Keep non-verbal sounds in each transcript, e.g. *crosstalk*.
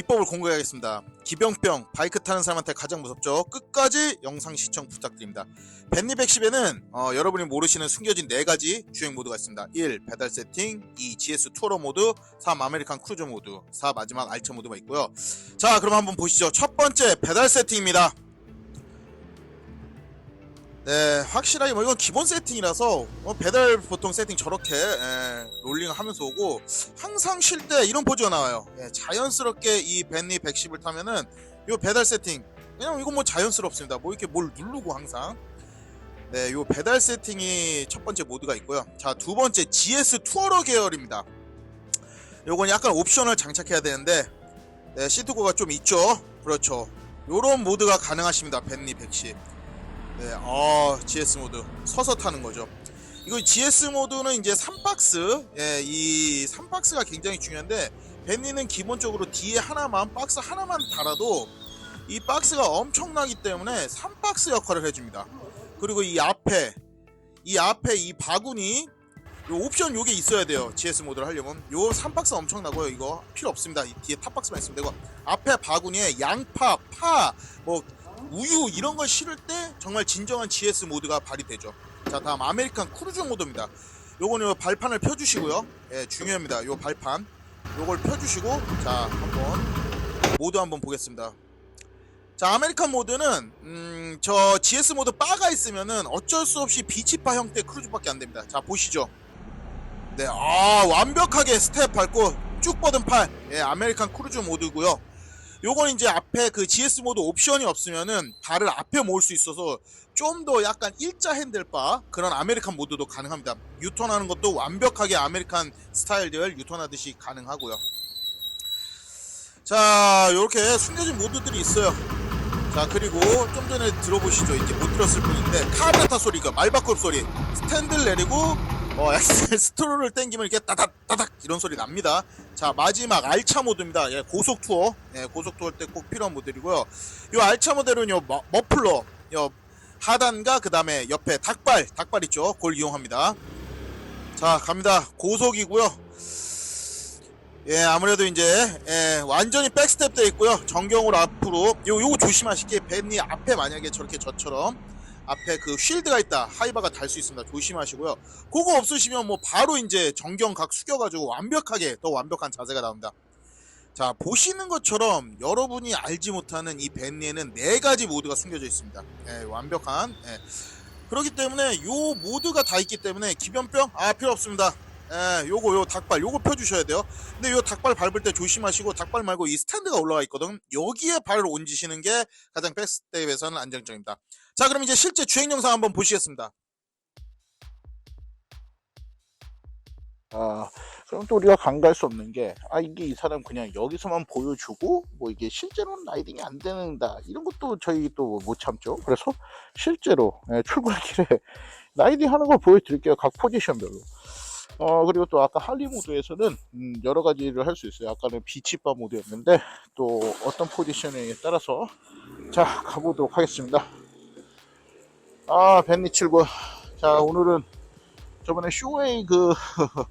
비법을 공개하겠습니다. 기병병, 바이크 타는 사람한테 가장 무섭죠. 끝까지 영상 시청 부탁드립니다. 벤니 110에는 어, 여러분이 모르시는 숨겨진 4가지 주행 모드가 있습니다. 1. 배달 세팅 2. GS 투어러 모드 3. 아메리칸 크루저 모드 4. 마지막 알차 모드가 있고요. 자 그럼 한번 보시죠. 첫 번째 배달 세팅입니다. 네, 확실하게 뭐 이건 기본 세팅이라서 뭐 배달 보통 세팅 저렇게 예, 롤링을 하면서 오고 항상 쉴 때 이런 포즈가 나와요. 예, 자연스럽게 이 벤니 110을 타면은 요 배달 세팅 왜냐면 이건 뭐 자연스럽습니다. 뭐 이렇게 뭘 누르고 항상 네, 요 배달 세팅이 첫 번째 모드가 있고요. 자, 두 번째 GS 투어러 계열입니다. 요건 약간 옵션을 장착해야 되는데 네, 시트고가 좀 있죠. 그렇죠. 요런 모드가 가능하십니다. 벤니 110. 네, 어, GS 모드 서서 타는 거죠. 이거 GS 모드는 이제 3박스, 예, 이 3박스가 굉장히 중요한데 벤니는 기본적으로 뒤에 하나만 박스 하나만 달아도 이 박스가 엄청나기 때문에 3박스 역할을 해줍니다. 그리고 이 앞에 이 앞에 이 바구니 요 옵션 요게 있어야 돼요. GS 모드를 하려면 요 3박스 엄청나고요. 이거 필요 없습니다. 이 뒤에 탑박스만 있으면 되고 앞에 바구니에 양파, 파, 뭐 우유 이런 걸 실을 때 정말 진정한 GS 모드가 발휘되죠. 자 다음 아메리칸 크루즈 모드입니다. 요거는 요 발판을 펴주시고요. 예 중요합니다. 요 발판 요걸 펴주시고 자 한번 모드 한번 보겠습니다. 자 아메리칸 모드는 음, 저 GS 모드 바가 있으면은 어쩔 수 없이 비치파 형태 크루즈밖에 안 됩니다. 자 보시죠. 네, 아 완벽하게 스텝 밟고 쭉 뻗은 팔, 예 아메리칸 크루즈 모드고요. 요건 이제 앞에 그 GS 모드 옵션이 없으면은 발을 앞에 모을 수 있어서 좀 더 약간 일자 핸들바 그런 아메리칸 모드도 가능합니다. 유턴하는 것도 완벽하게 아메리칸 스타일들 유턴하듯이 가능하고요. 자, 이렇게 숨겨진 모드들이 있어요. 자, 그리고 좀 전에 들어보시죠. 이제 못 들었을 뿐인데 카르타 소리가 말바꿈 소리, 스탠드를 내리고 어, *laughs* 스트로를 당기면 이렇게 따닥 따닥 이런 소리 납니다. 자 마지막 알차 모드입니다. 예, 고속 투어, 예, 고속 투어 때 꼭 필요한 모델이고요. 이 알차 모델은 요 머, 머플러, 요 하단과 그 다음에 옆에 닭발, 닭발 있죠. 그걸 이용합니다. 자 갑니다. 고속이고요. 예, 아무래도 이제 예, 완전히 백스텝 돼 있고요. 정경으로 앞으로 요 요거 조심하시게 벤이 앞에 만약에 저렇게 저처럼 앞에 그 쉴드가 있다. 하이바가 달 수 있습니다. 조심하시고요. 그거 없으시면 뭐 바로 이제 정경각 숙여가지고 완벽하게 더 완벽한 자세가 나옵니다. 자 보시는 것처럼 여러분이 알지 못하는 이 벤니에는 네 가지 모드가 숨겨져 있습니다. 예, 완벽한. 예. 그렇기 때문에 요 모드가 다 있기 때문에 기변병 아 필요 없습니다. 예, 요거 요 닭발 요거 펴주셔야 돼요. 근데 요 닭발 밟을 때 조심하시고 닭발 말고 이 스탠드가 올라가 있거든. 여기에 발을 얹으시는 게 가장 백스텝에서는 안정적입니다. 자 그럼 이제 실제 주행 영상 한번 보시겠습니다. 아, 그럼 또 우리가 간과할 수 없는 게, 아, 이게 이 사람 그냥 여기서만 보여주고, 뭐 이게 실제로는 라이딩이 안 되는다. 이런 것도 저희 또 못 참죠. 그래서 실제로 예, 출근길에 *laughs* 라이딩 하는 걸 보여드릴게요. 각 포지션별로. 어, 그리고 또 아까 할리 모드에서는 음, 여러 가지를 할 수 있어요. 아까는 비치바 모드였는데, 또 어떤 포지션에 따라서, 자, 가보도록 하겠습니다. 아, 벤니 79. 자, 오늘은 저번에 쇼웨이 그,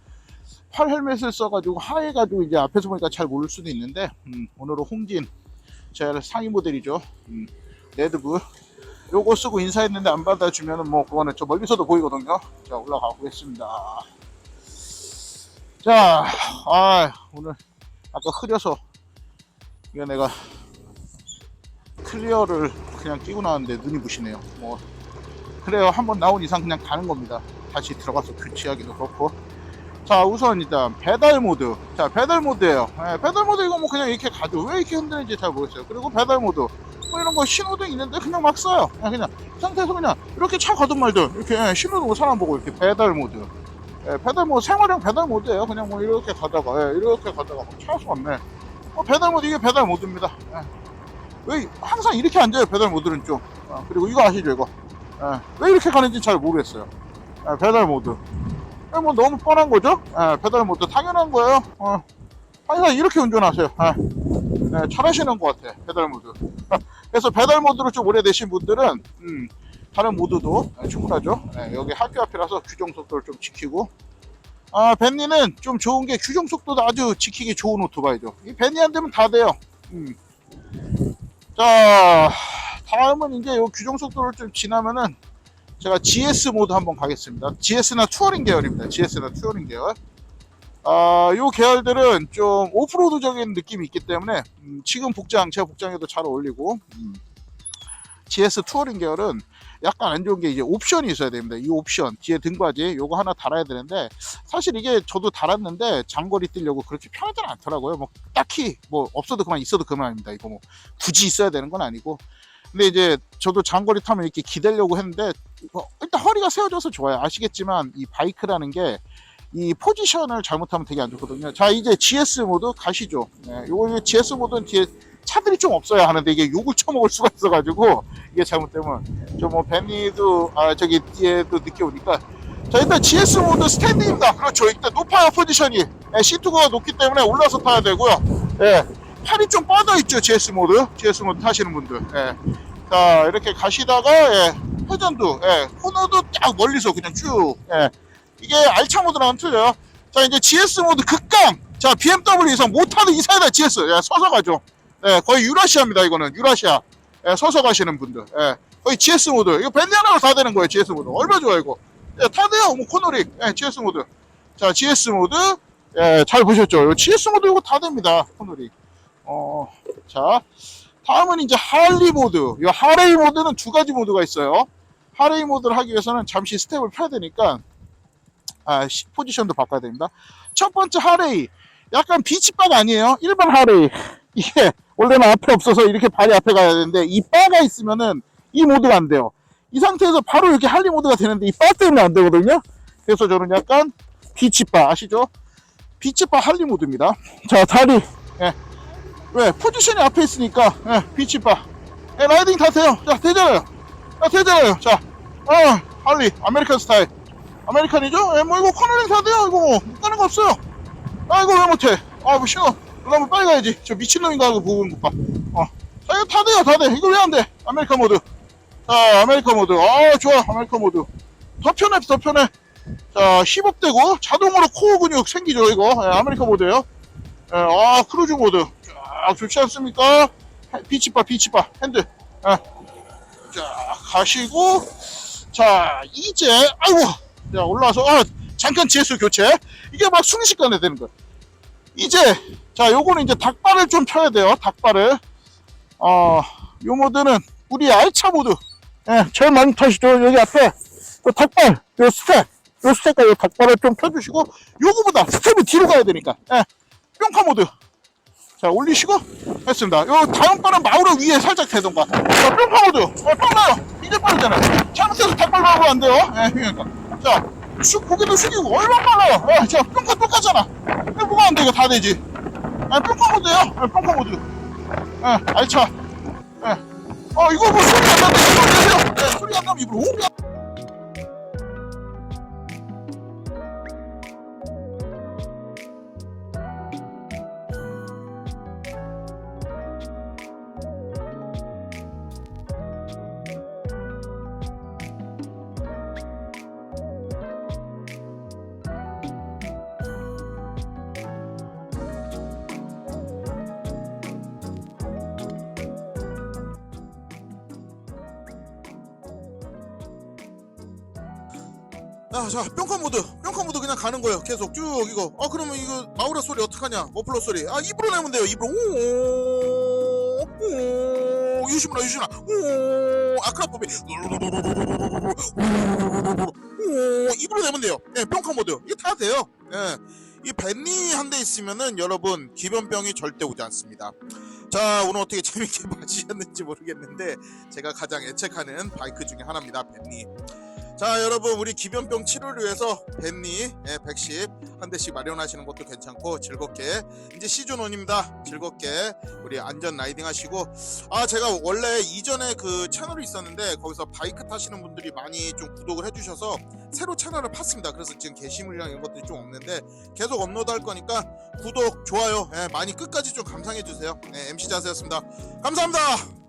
*laughs* 팔 헬멧을 써가지고 하해가지고 이제 앞에서 보니까 잘 모를 수도 있는데 음, 오늘은 홍진 제 상위 모델이죠. 음, 레드불 요거 쓰고 인사했는데 안 받아주면은 뭐 그거는 저 멀리서도 보이거든요. 자 올라가 보겠습니다. 자 아, 오늘 아까 흐려서 이거 내가 클리어를 그냥 끼고 나왔는데 눈이 부시네요. 뭐 그래요. 한 번 나온 이상 그냥 가는 겁니다. 다시 들어가서 교체하기도 그렇고. 자 우선 일단 배달 모드. 자 배달 모드예요. 예, 배달 모드 이거 뭐 그냥 이렇게 가죠 왜 이렇게 흔드는지 잘 모르겠어요. 그리고 배달 모드. 뭐 이런 거 신호등 있는데 그냥 막 써요. 그냥, 그냥 이 상태에서 그냥 이렇게 차 가든 말든 이렇게 예, 신호등 사람 보고 이렇게 배달 모드. 예, 배달 모드 생활형 배달 모드예요. 그냥 뭐 이렇게 가다가 예, 이렇게 가다가 뭐 수가 없네. 뭐 배달 모드 이게 배달 모드입니다. 예. 왜 항상 이렇게 앉아요? 배달 모드는 좀. 어, 그리고 이거 아시죠 이거 예, 왜 이렇게 가는지 잘 모르겠어요 예, 배달 모드 예, 뭐 너무 뻔한 거죠? 예, 배달 모드 당연한 거예요. 어, 항상 이렇게 운전하세요. 예. 네, 잘하시는 것 같아. 배달 모드. *laughs* 그래서 배달 모드로 좀 오래되신 분들은 음, 다른 모드도 예, 충분하죠. 예, 여기 학교 앞이라서 규정 속도를 좀 지키고. 아, 벤니는 좀 좋은 게 규정 속도도 아주 지키기 좋은 오토바이죠. 이 벤니 안 되면 다 돼요. 음. 자, 다음은 이제 요 규정 속도를 좀 지나면은 제가 GS 모드 한번 가겠습니다. GS나 투어링 계열입니다. GS나 투어링 계열. 아, 요 계열들은 좀 오프로드적인 느낌이 있기 때문에 음, 지금 복장, 제 복장에도 잘 어울리고 음, GS 투어링 계열은 약간 안 좋은 게 이제 옵션이 있어야 됩니다. 이 옵션 뒤에 등받이 요거 하나 달아야 되는데 사실 이게 저도 달았는데 장거리 뛰려고 그렇게 편하진 않더라고요. 뭐 딱히 뭐 없어도 그만 있어도 그만입니다. 이거 뭐 굳이 있어야 되는 건 아니고 근데 이제 저도 장거리 타면 이렇게 기대려고 했는데 뭐 일단 허리가 세워져서 좋아요. 아시겠지만 이 바이크라는 게 이 포지션을 잘못하면 되게 안 좋거든요. 자 이제 GS 모드 가시죠. 네, 요거 GS 모드는 뒤에 차들이 좀 없어야 하는데 이게 욕을 쳐먹을 수가 있어가지고 이게 잘못되면 저뭐 벤니도 아 저기 뒤에도 늦게 오니까 자 일단 GS 모드 스탠딩입니다. 그렇죠. 일단 높아요 포지션이 예, 시트가 높기 때문에 올라서 타야 되고요. 예, 팔이 좀 뻗어 있죠 GS 모드 GS 모드 타시는 분들. 예. 자 이렇게 가시다가 예, 회전도 예, 코너도 딱 멀리서 그냥 쭉 예. 이게 알차 모드랑은 틀려요. 자 이제 GS 모드 극강 자 BMW 이상 못하는 이사이다 GS 예, 서서 가죠. 예, 거의 유라시아입니다 이거는. 유라시아. 예, 서서 가시는 분들. 예, 거의 GS 모드. 이거 밴드 하나로 다 되는 거예요 GS 모드. 얼마 좋아 이거? 예, 다 돼요 뭐 코너릭 예, GS 모드. 자 GS 모드. 예, 잘 보셨죠? 요 GS 모드 이거 다 됩니다 코너릭 어자 다음은 이제 할리 모드 이 하레이 모드는 두 가지 모드가 있어요 하레이 모드를 하기 위해서는 잠시 스텝을 펴야 되니까 아 시- 포지션도 바꿔야 됩니다 첫 번째 하레이 약간 비치바가 아니에요 일반 하레이 *laughs* 이게 원래는 앞에 없어서 이렇게 발이 앞에 가야 되는데 이 바가 있으면은 이 모드가 안 돼요. 이 상태에서 바로 이렇게 할리 모드가 되는데 이 바 때문에 안 되거든요. 그래서 저는 약간 비치바 아시죠? 비치바 할리 모드입니다. 자 다리 예. 왜 포지션이 앞에 있으니까 예, 비치바 예, 라이딩 타세요. 자 되잖아요. 자 되잖아요. 자 어, 할리 아메리칸 스타일 아메리칸이죠? 예, 뭐 이거 커널링 타돼요. 이거 뭐 못가는 거 없어요. 아 이거 왜 못해? 아뭐 싫어. 그러면 빨리 가야지. 저 미친놈인가 하고 보고 있는 것 봐. 어. 자, 이거 다 돼. 이거 왜 안 돼? 아메리카 모드. 자, 아메리카 모드. 아, 좋아. 아메리카 모드. 더 편해, 더 편해. 자, 힙업되고 자동으로 코어 근육 생기죠, 이거. 예, 아메리카 모드예요 예, 아, 크루즈 모드. 자, 좋지 않습니까? 비치바, 비치바. 핸드. 예. 자, 가시고. 자, 이제, 아이고. 자, 올라와서, 아, 잠깐 GS 교체. 이게 막 순식간에 되는 거야. 이제 자, 요거는 이제 닭발을 좀 펴야 돼요. 닭발을. 어, 요 모드는 우리 알차 모드. 예, 제일 많이 타시죠. 여기 앞에 그 닭발, 요 스텝, 요 스텝과 요 닭발을 좀 펴주시고, 요거보다 스텝이 뒤로 가야 되니까. 예, 뿅카 모드. 자, 올리시고, 했습니다. 요 다음 발은 마우로 위에 살짝 대던가. 자, 모드. 어, 빨라요. 이제 빠르잖아요. 잘못해서 닭발 밟으면 안 돼요. 예, 그러니까. 자, 쑥, 고개도 숙이고, 얼마나 빨라요. 예, 자, 뿅카 똑같잖아. 예, 뭐가 안 돼, 이거 다 되지. 모드예요. 아, 뿅카 모드. 아, 알차. 아, 어, 이거 뭐 소리 안 나는데 이거 내세요. 네, 소리 안 나면 입으로 오. 야, 자, 뿅카 모드, 뿅카 모드 그냥 가는 거예요. 계속 쭉 이거. 아, 그러면 이거 마우라 소리 어떡하냐? 머플러 소리. 아, 입으로 내면 돼요. 입으로. 오, 오, 유시무라, 유시무라. 오, 아크라법이. 오, 입으로 내면 돼요. 예, 뿅카 모드. 이게 다 돼요. 예. 이 벤니 한 대 있으면은 여러분 기변병이 절대 오지 않습니다. 자 오늘 어떻게 재밌게 *laughs* 봐주셨는지 모르겠는데 제가 가장 애착하는 바이크 중에 하나입니다 벤니 자 여러분 우리 기변병 치료를 위해서 벤니 예, 110 한 대씩 마련하시는 것도 괜찮고 즐겁게 이제 시즌1입니다. 즐겁게 우리 안전 라이딩 하시고. 아 제가 원래 이전에 그 채널이 있었는데 거기서 바이크 타시는 분들이 많이 좀 구독을 해주셔서 새로 채널을 팠습니다. 그래서 지금 게시물이랑 이런 것들이 좀 없는데 계속 업로드 할 거니까 구독 좋아요 예, 많이 끝까지 좀 감상해 주세요. 예, MC 자세였습니다. 감사합니다